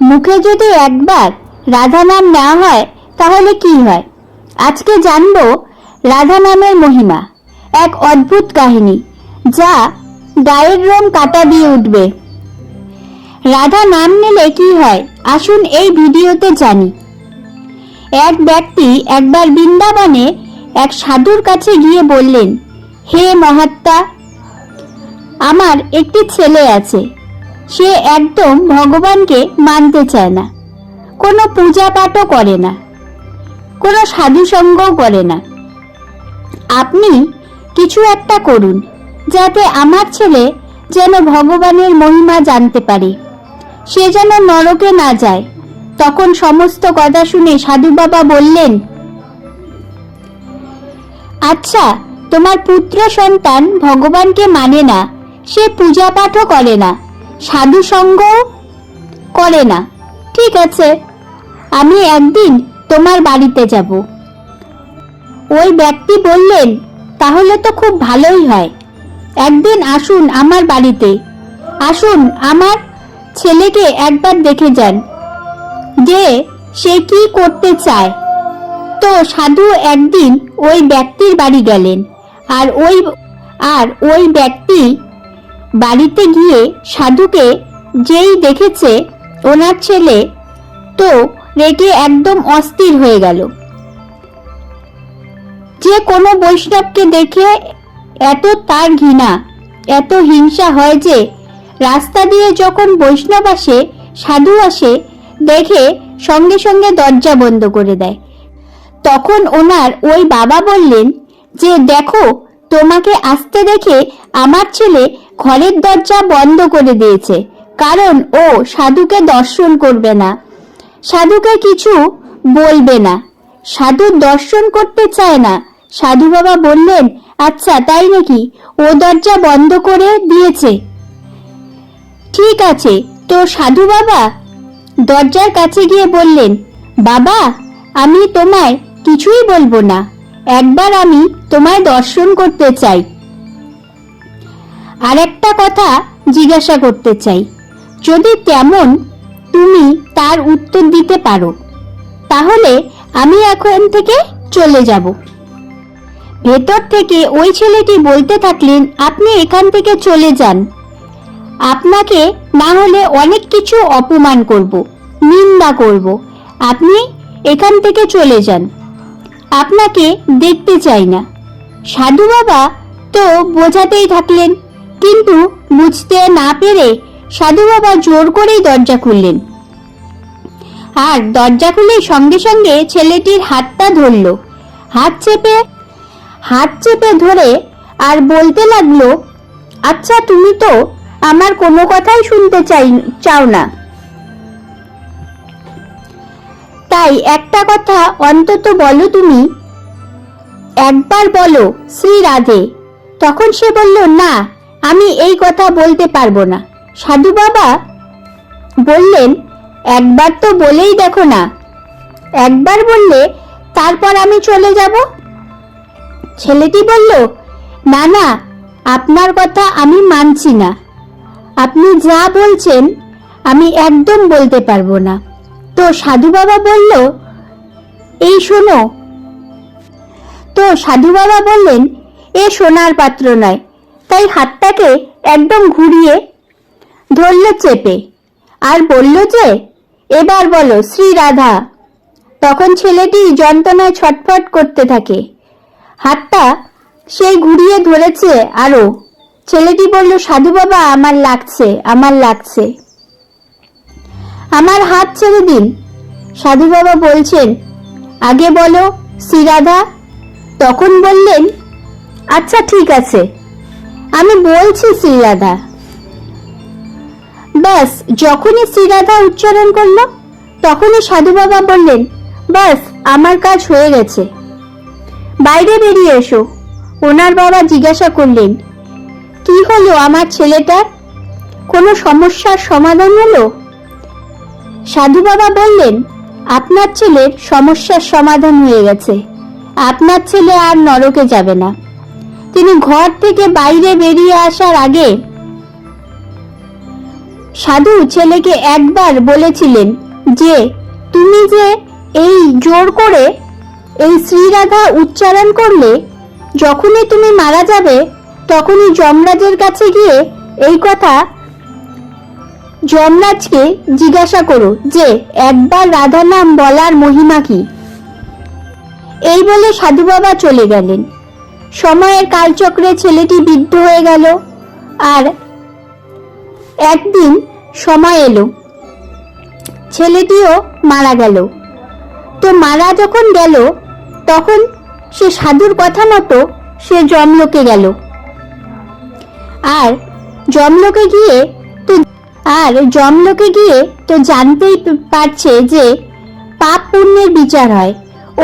মুখে যদি একবার রাধা নাম নেওয়া হয়, তাহলে কি হয়? আজকে জানব রাধা নামের মহিমা, এক অদ্ভুত কাহিনী, যা গায়ের রং কাটা দিয়ে উঠবে। রাধা নাম নিলে কি হয়? আসুন এই ভিডিওতে জানি। এক ব্যক্তি একবার বৃন্দাবনে এক সাধুর কাছে গিয়ে বললেন, হে মহাত্মা, আমার একটি ছেলে আছে। সে একদম ভগবানকে মানতে চায় না। কোনো পূজা পাঠও করে না। কোনো সাধু সঙ্গও করে না। আপনি কিছু একটা করুন, যাতে আমার ছেলে যেন ভগবানের মহিমা জানতে পারে। সে যেন নরকে না যায়। তখন সমস্ত কথা শুনে সাধু বাবা বললেন আচ্ছা তোমার পুত্র সন্তান ভগবানকে মানে না, সে পূজা পাঠও করে না। সাধু সঙ্গও করে না। ঠিক আছে, আমি একদিন তোমার বাড়িতে যাব। ওই ব্যক্তি বললেন, তাহলে তো খুব ভালোই হয়। একদিন আসুন আমার বাড়িতে। আসুন, আমার ছেলেকে একবার দেখে যান, যে সে কি করতে চায়। তো সাধু একদিন ওই ব্যক্তির বাড়ি গেলেন, আর ওই আর ওই ব্যক্তি বাড়িতে গিয়ে সাধুকে যেই দেখেছে ওনার ছেলে তো রেগে একদম অস্থির হয়ে গেল। যে কোনো বৈষ্ণবকে দেখে এত তার ঘৃণা, এত হিংসা হয় যে রাস্তা দিয়ে যখন বৈষ্ণব আসে, সাধু আসে, দেখে সঙ্গে সঙ্গে দরজা বন্ধ করে দেয়। তখন ওনার ওই বাবা বললেন যে, দেখো, তোমাকে আসতে দেখে আমার ছেলে ঘরের দরজা বন্ধ করে দিয়েছে, কারণ ও সাধুকে দর্শন করবে না। সাধুকে কিছু বলবে না। সাধুর দর্শন করতে চায় না। সাধু বাবা বললেন আচ্ছা তাই নাকি? ও দরজা বন্ধ করে দিয়েছে? ঠিক আছে। তো সাধু বাবা? দরজার কাছে গিয়ে বললেন, বাবা, আমি তোমায় কিছুই বলব না। একবার আমি তোমায় দর্শন করতে চাই। আর একটা কথা জিজ্ঞাসা করতে চাই। যদি তেমন তুমি তার উত্তর দিতে পারো, তাহলে আমি এখন থেকে চলে যাব। ভেতর থেকে ওই ছেলেটি বলতে থাকলেন, আপনি এখান থেকে চলে যান। আপনাকে না হলে অনেক কিছু অপমান করব, নিন্দা করব। আপনি এখান থেকে চলে যান। আপনাকে দেখতে চাই না। সাধু বাবা তো বোঝাতেই থাকলেন কিন্তু বুঝতে না পেরে সাধু বাবা জোর করেই দরজা খুললেন। আর দরজা খুলে সঙ্গে সঙ্গে ছেলেটির হাতটা ধরলো। হাত চেপে হাত চেপে ধরে আর বলতে লাগল আচ্ছা তুমি তো আমার কোনো কথাই শুনতে চাই, চাও না। তাই একটা কথা অন্তত বলো তুমি। একবার বলো শ্রী রাধে। তখন সে বলল, না আমি এই কথা বলতে পারব না। সাধু বাবা বললেন, একবার তো বলেই দেখো না। একবার বললে তারপর আমি চলে যাব? ছেলেটি বলল, না না, আপনার কথা আমি মানছি না। আপনি যা বলছেন, আমি একদম বলতে পারব না। তো সাধু বাবা বলল, এই শোনো। তো সাধু বাবা বললেন, এ সোনার পাত্র নয় তাই হাতটাকে একদম ঘুরিয়ে ধরল চেপে। আর বলল যে, এবার বলো শ্রী রাধা তখন ছেলেটি যন্ত্রণায় ছটফট করতে থাকে। হাতটা সেই ঘুরিয়ে ধরেছে আরও। ছেলেটি বলল, সাধু বাবা, আমার লাগছে আমার লাগছে। আমার হাত ছেড়ে দিন। সাধু বাবা বলছেন, আগে বলো, শ্রীরাধা। তখন বললেন আচ্ছা ঠিক আছে। আমি বলছি শ্রীরাধা। ব্যাস, যখনই শ্রীরাধা উচ্চারণ করল, তখনই সাধু বাবা বললেন, ব্যাস, আমার কাজ হয়ে গেছে। বাইরে বেরিয়ে এসো। ওনার বাবা জিজ্ঞাসা করলেন, কি হলো আমার ছেলেটার? কোনো সমস্যার সমাধান হলো? সাধু বাবা বললেন, আপনার ছেলের সমস্যার সমাধান হয়ে গেছে। আপনার ছেলে আর নরকে যাবে না। তিনি ঘর থেকে বাইরে বেরিয়ে আসার আগে সাধু ছেলেকে একবার বলেছিলেন যে, তুমি যে এই জোর করে এই শ্রীরাধা উচ্চারণ করলে, যখনই তুমি মারা যাবে, তখনই যমরাজের কাছে গিয়ে এই কথা যমরাজকে জিজ্ঞাসা করো যে, একবার রাধা নাম বলার মহিমা কি? এই বলে সাধু বাবা চলে গেলেন। সময়ের কালচক্রে ছেলেটি বৃদ্ধ হয়ে গেল আর একদিন সময় এলো। ছেলেটিও মারা গেল। তো মারা যখন গেল, তখন সে সাধুর কথা মতো সে জমলোকে গেল। আর জমলোকে গিয়ে তো, আর জমলোকে গিয়ে তো জানতেই পারছে যে পাপ পুণ্যের বিচার হয়।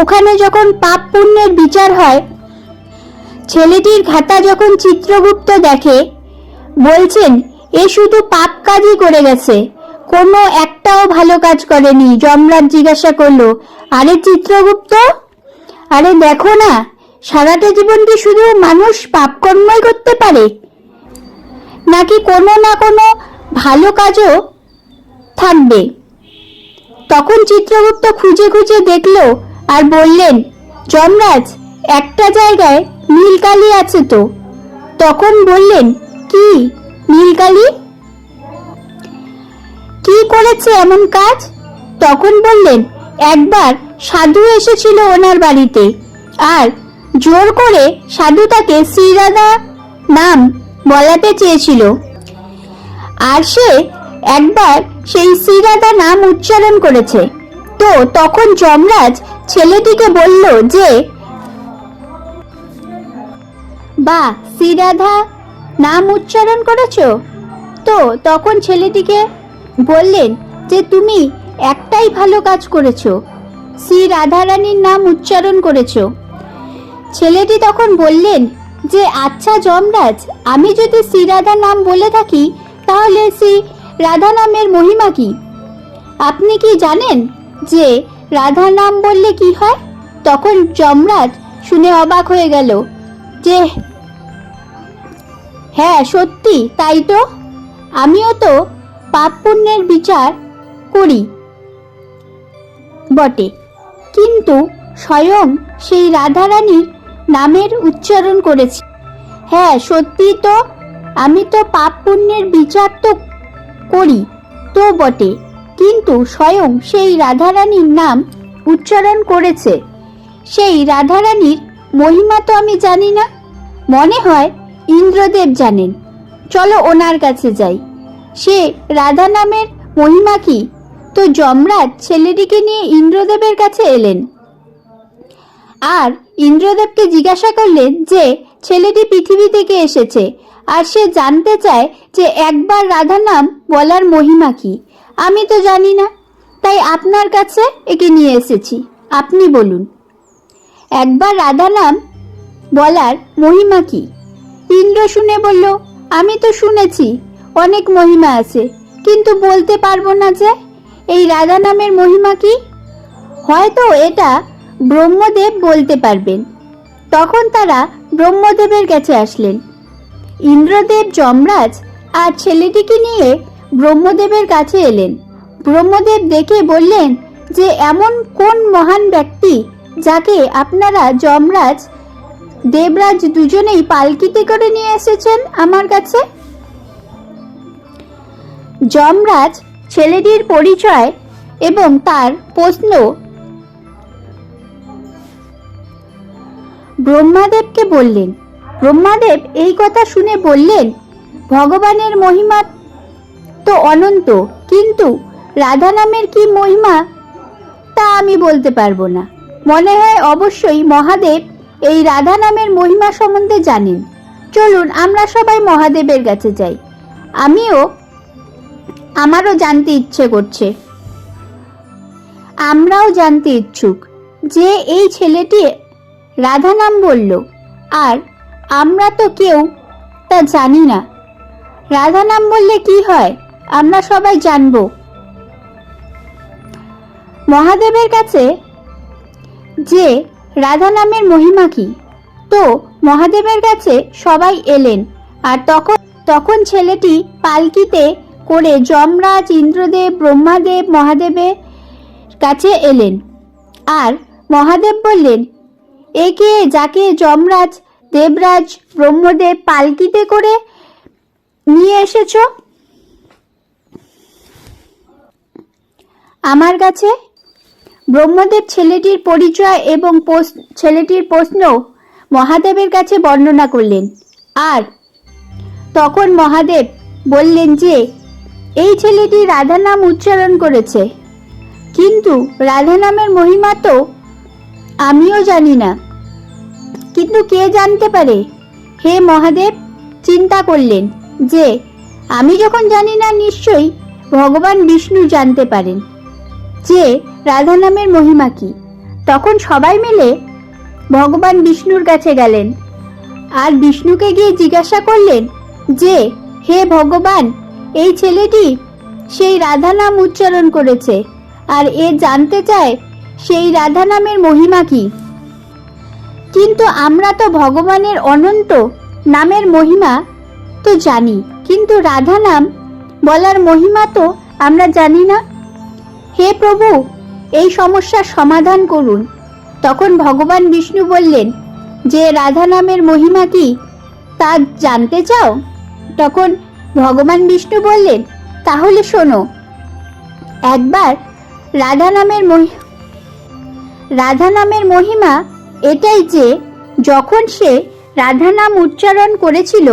ওখানে যখন পাপ পুণ্যের বিচার হয় ছেলেটির খাতা যখন চিত্রগুপ্ত দেখে, বলছেন, এ শুধু পাপ কাজই করে গেছে। কোনো একটাও ভালো কাজ করেনি। যমরাজ জিজ্ঞাসা করল, আরে চিত্রগুপ্ত, আরে দেখো না, সারাটা জীবন কি শুধু মানুষ পাপ কর্মই করতে পারে? নাকি কোনো না কোনো ভালো কাজও থাকবে? তখন চিত্রগুপ্ত খুঁজে খুঁজে দেখল আর বললেন, যমরাজ একটা জায়গায় নীলকালি আছে তো। তখন বললেন, কি? নীলকালি? কি করেছে এমন কাজ? তখন বললেন, একবার সাধু এসেছিল ওনার বাড়িতে আর জোর করে সাধু তাকে শ্রীরাধা নাম বলাতে চেয়েছিল। আর সে একবার সেই শ্রীরাধা নাম উচ্চারণ করেছে। তো তখন যমরাজ ছেলেটিকে বলল যে বা শ্রীরাধা নাম উচ্চারণ করেছ? তো তখন ছেলেটিকে বললেন যে তুমি একটাই ভালো কাজ করেছ, শ্রী রাধারানীর নাম উচ্চারণ করেছ। ছেলেটি তখন বললেন যে আচ্ছা যমরাজ, আমি যদি শ্রী রাধা নাম বলে থাকি, তাহলে শ্রী রাধা নামের মহিমা কি? আপনি কি জানেন যে রাধা নাম বললে কি হয়? তখন যমরাজ শুনে অবাক হয়ে গেল যে হ্যাঁ সত্যি, তাই তো। আমিও তো পাপ পুণ্যের বিচার করি। বটে। কিন্তু স্বয়ং সেই রাধারানীর নামের উচ্চারণ করেছি। হ্যাঁ সত্যি তো, আমি তো পাপ পুণ্যের বিচার তো করি, তো বটে। কিন্তু স্বয়ং সেই রাধারানীর নাম উচ্চারণ করেছে। সেই রাধারানীর মহিমা তো আমি জানি না। মনে হয় ইন্দ্রদেব জানেন। চলো ওনার কাছে যাই। সে রাধা নামের মহিমা কি? তো যমরাজ ছেলেটিকে নিয়ে ইন্দ্রদেবের কাছে এলেন। আর ইন্দ্রদেবকে জিজ্ঞাসা করলেন যে, ছেলেটি পৃথিবী থেকে এসেছে আর সে জানতে চায় যে একবার রাধা নাম বলার মহিমা কি। আমি তো জানি না, তাই আপনার কাছে একে নিয়ে এসেছি। আপনি বলুন, একবার রাধা নাম বলার মহিমা কি? ইন্দ্র শুনে বলল, আমি তো শুনেছি, অনেক মহিমা আছে, কিন্তু বলতে পারব না যে, এই রাধা নামের মহিমা কি? হয়তো এটা ব্রহ্মদেব বলতে পারবেন। তখন তারা ব্রহ্মদেবের কাছে আসলেন। ইন্দ্রদেব যমরাজ আর ছেলেটিকে নিয়ে ব্রহ্মদেবের কাছে এলেন। ব্রহ্মদেব দেখে বললেন যে, এমন কোন মহান ব্যক্তি যাকে আপনারা যমরাজ দেবরাজ দুজনেই পালকিতে করে নিয়ে এসেছেন আমার কাছে। যমরাজ ছেলেটির পরিচয় এবং তার প্রশ্ন। ব্রহ্মাদেবকে বললেন, ব্রহ্মাদেব এই কথা শুনে বললেন, ভগবানের মহিমা তো অনন্ত, কিন্তু রাধা নামের কি মহিমা তা আমি বলতে পারব না। মনে হয় অবশ্যই মহাদেব এই রাধা নামের মহিমা সম্বন্ধে জানেন চলুন, আমরা সবাই মহাদেবের কাছে যাই। আমিও, আমারও জানতে ইচ্ছে করছে। আমরাও জানতে ইচ্ছুক যে এই ছেলেটি রাধা নাম বলল, আর আমরা তো কেউ তা জানি না। রাধা নাম বললে কি হয়? আমরা সবাই জানব। মহাদেবের কাছে যে রাধা নামের মহিমা কি? তো, মহাদেবের কাছে সবাই এলেন, আর তখন তখন ছেলেটি পালকিতে করে যমরাজ, ইন্দ্রদেব, ব্রহ্মাদেব, মহাদেবের কাছে এলেন। আর মহাদেব বললেন একে যাকে যমরাজ, দেবরাজ, ব্রহ্মদেব পালকিতে করে নিয়ে এসেছ? আমার কাছে ব্রহ্মদেব ছেলেটির পরিচয় এবং ছেলেটির প্রশ্ন মহাদেবের কাছে বর্ণনা করলেন। আর তখন মহাদেব বললেন যে, এই ছেলেটি রাধা নাম উচ্চারণ করেছে। কিন্তু রাধা নামের মহিমা তো আমিও জানি না। কিন্তু কে জানতে পারে? হে মহাদেব, চিন্তা করলেন যে, আমি যখন জানি না নিশ্চয়ই ভগবান বিষ্ণু জানতে পারেন। যে রাধা নামের মহিমা কি? তখন সবাই মিলে ভগবান বিষ্ণুর কাছে গেলেন। আর বিষ্ণুকে গিয়ে জিজ্ঞাসা করলেন যে, হে ভগবান, এই ছেলেটি সেই রাধা নাম উচ্চারণ করেছে, আর এ জানতে চায় সেই রাধা নামের মহিমা কি? কিন্তু আমরা তো ভগবানের অনন্ত নামের মহিমা তো জানি, কিন্তু রাধা নাম বলার মহিমা তো আমরা জানি না। হে প্রভু এই সমস্যার সমাধান করুন। তখন ভগবান বিষ্ণু বললেন, যে রাধা নামের মহিমা কি, তা জানতে চাও? তখন ভগবান বিষ্ণু বললেন, তাহলে শোনো, একবার রাধা নামের রাধা নামের মহিমা এটাই যে, যখন সে রাধা নাম উচ্চারণ করেছিল,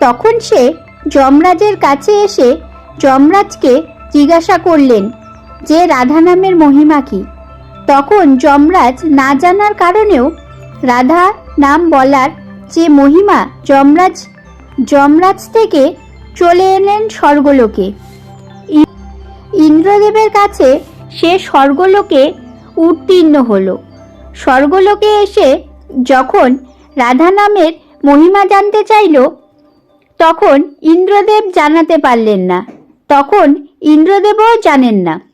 তখন সে যমরাজের কাছে এসে যমরাজকে জিজ্ঞাসা করলেন যে রাধা নামের মহিমা কি? তখন যমরাজ না জানার কারণেও রাধা নাম বলার যে মহিমা যমরাজ যমরাজ থেকে চলে এলেন স্বর্গলোকে। ইন্দ্রদেবের কাছে সে স্বর্গলোকে উত্তীর্ণ হলো। স্বর্গলোকে এসে যখন রাধা নামের মহিমা জানতে চাইল, তখন ইন্দ্রদেব জানাতে পারলেন না। তখন ইন্দ্রদেবও জানেন না।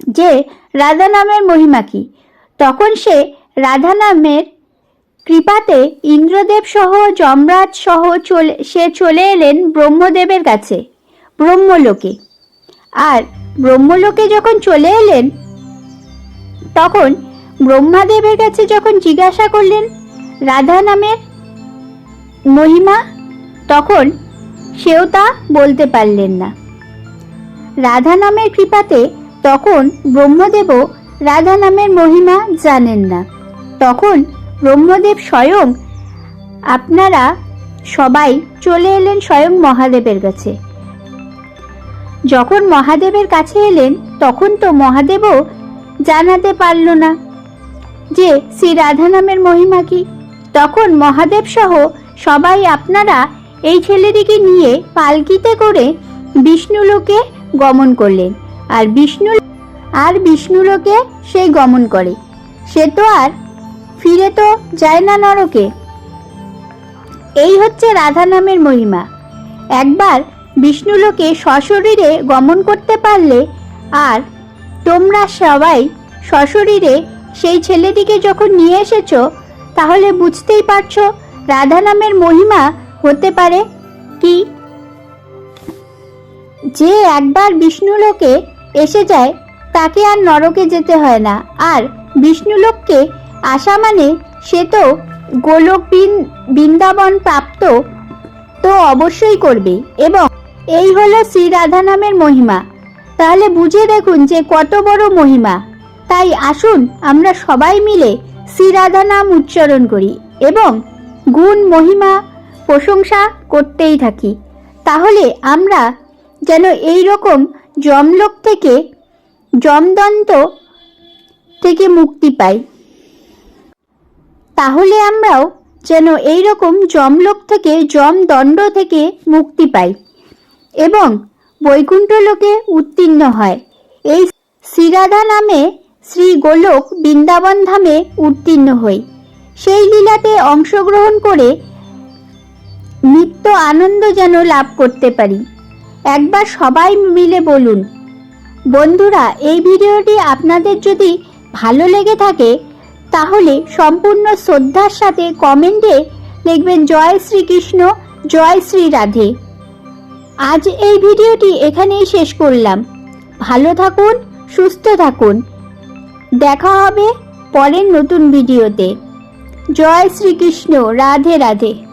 যে রাধা নামের মহিমা কি? তখন সে রাধা নামের কৃপাতে ইন্দ্রদেব সহ, যমরাজ সহ চলে, সে চলে এলেন ব্রহ্মদেবের কাছে, ব্রহ্মলোকে। আর ব্রহ্মলোকে যখন চলে এলেন, তখন ব্রহ্মাদেবের কাছে যখন জিজ্ঞাসা করলেন রাধা নামের মহিমা, তখন সেও তা বলতে পারলেন না। রাধা নামের কৃপাতে তখন ব্রহ্মদেবও রাধা নামের মহিমা জানেন না। তখন ব্রহ্মদেব স্বয়ং আপনারা সবাই চলে এলেন স্বয়ং মহাদেবের কাছে। যখন মহাদেবের কাছে এলেন, তখন তো মহাদেবও জানাতে পারল না যে শ্রী রাধা নামের মহিমা কি। তখন মহাদেব সহ সবাই আপনারা এই ছেলেটিকে নিয়ে পালকিতে করে বিষ্ণুলোকে গমন করলেন। আর বিষ্ণু আর বিষ্ণুলোকে সে গমন করে। সে তো আর ফিরে তো যায় না নরকে। এই হচ্ছে রাধা নামের মহিমা। একবার বিষ্ণুলোকে সশরীরে গমন করতে পারলে আর তোমরা সবাই সশরীরে সেই ছেলেটিকে যখন নিয়ে এসেছ, তাহলে বুঝতেই পারছ রাধা নামের মহিমা হতে পারে কি? যে একবার বিষ্ণুলোকে এসে যায়, তাকে আর নরকে যেতে হয় না। আর বিষ্ণুলোককে আসা মানে সে তো গোলক বৃন্দাবন প্রাপ্ত তো অবশ্যই করবে। এবং এই হলো শ্রী রাধা নামের মহিমা। তাহলে বুঝে দেখুন যে কত বড় মহিমা। তাই আসুন আমরা সবাই মিলে শ্রী রাধা নাম উচ্চারণ করি এবং গুণ, মহিমা, প্রশংসা করতেই থাকি। তাহলে আমরা যেন এই রকম যমলোক থেকে যমদন্ত থেকে মুক্তি পাই। তাহলে আমরাও যেন এই রকম যমলোক থেকে যমদণ্ড থেকে মুক্তি পাই এবং বৈকুণ্ঠ লোকে উত্তীর্ণ হয়। এই শ্রীরাধা নামে শ্রী গোলক বৃন্দাবন ধামে উত্তীর্ণ হই। সেই লীলাতে অংশগ্রহণ করে নিত্য আনন্দ যেন লাভ করতে পারি। একবার সবাই মিলে বলুন। বন্ধুরা, এই ভিডিওটি আপনাদের যদি ভালো লেগে থাকে, তাহলে সম্পূর্ণ শ্রদ্ধার সাথে কমেন্টে লিখবেন, জয় শ্রীকৃষ্ণ, জয় শ্রী রাধে। আজ এই ভিডিওটি এখানেই শেষ করলাম। ভালো থাকুন, সুস্থ থাকুন। দেখা হবে পরের নতুন ভিডিওতে। জয় শ্রীকৃষ্ণ, রাধে রাধে।